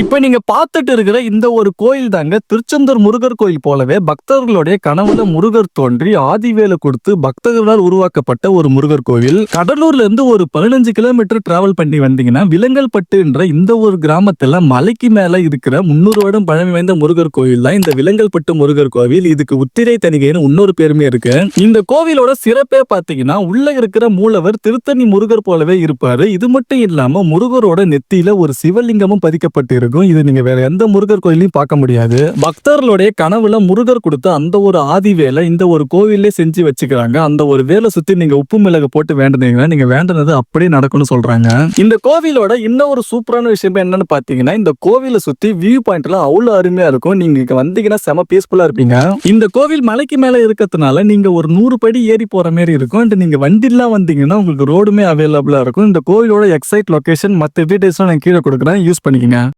இப்ப நீங்க பார்த்துட்டு இருக்கிற இந்த ஒரு கோயில் தாங்க திருச்செந்தூர் முருகர் கோயில் போலவே பக்தர்களுடைய கனவுல முருகர் தோன்றி ஆதிவேலை கொடுத்து பக்தர்களால் உருவாக்கப்பட்ட ஒரு முருகர் கோவில். கடலூர்ல இருந்து ஒரு பதினஞ்சு கிலோமீட்டர் டிராவல் பண்ணி வந்தீங்கன்னா விலங்கல்பட்டுன்ற இந்த ஒரு கிராமத்துல மலைக்கு மேல இருக்கிற முன்னூறு வருடம் பழமை வாய்ந்த முருகர் கோயில் தான் இந்த விலங்கல்பட்டு முருகர் கோவில். இதுக்கு உத்திரை தணிகைன்னு இன்னொரு பெருமை இருக்கு. இந்த கோவிலோட சிறப்பே பாத்தீங்கன்னா உள்ள இருக்கிற மூலவர் திருத்தணி முருகர் போலவே இருப்பாரு. இது மட்டும் இல்லாம முருகரோட நெத்தியில ஒரு சிவலிங்கமும் பதிக்கப்பட்டு இருக்கும் இது நீங்க வேற எந்த முருகர் கோயிலையும் பார்க்க முடியாது. பக்தர்களுடைய கனவுல முருகர் கொடுத்த அந்த ஒரு ஆதி வேலை இந்த ஒரு கோவிலே செஞ்சு வச்சுக்கிறாங்க. அந்த ஒரு வேலை சுத்தி நீங்க உப்பு மிளகு போட்டு வேண்டினீங்கன்னா நீங்க வேண்டினது அப்படியே நடக்கும்னு சொல்றாங்க. இந்த கோவிலோட இன்னும் ஒரு சூப்பரான விஷயம் என்னன்னு பாத்தீங்கன்னா இந்த கோவிலை சுத்தி வியூ பாயிண்ட்லாம் அவ்வளவு அருமையா இருக்கும். நீங்க இங்க வந்தீங்கன்னா செம பீஸ்ஃபுல்லா இருப்பீங்க. இந்த கோவில் மலைக்கு மேல இருக்கிறதுனால நீங்க ஒரு நூறு படி ஏறி போற மாதிரி இருக்கும். அண்ட் நீங்க வண்டிலாம் வந்தீங்கன்னா உங்களுக்கு ரோடுமே அவைலபிளா இருக்கும். இந்த கோவிலோட எக்ஸைட் லொகேஷன் மற்ற டீடைல்ஸ்லாம் நான் கீழே கொடுக்குறேன். யூஸ் பண்ணிக்கங்க.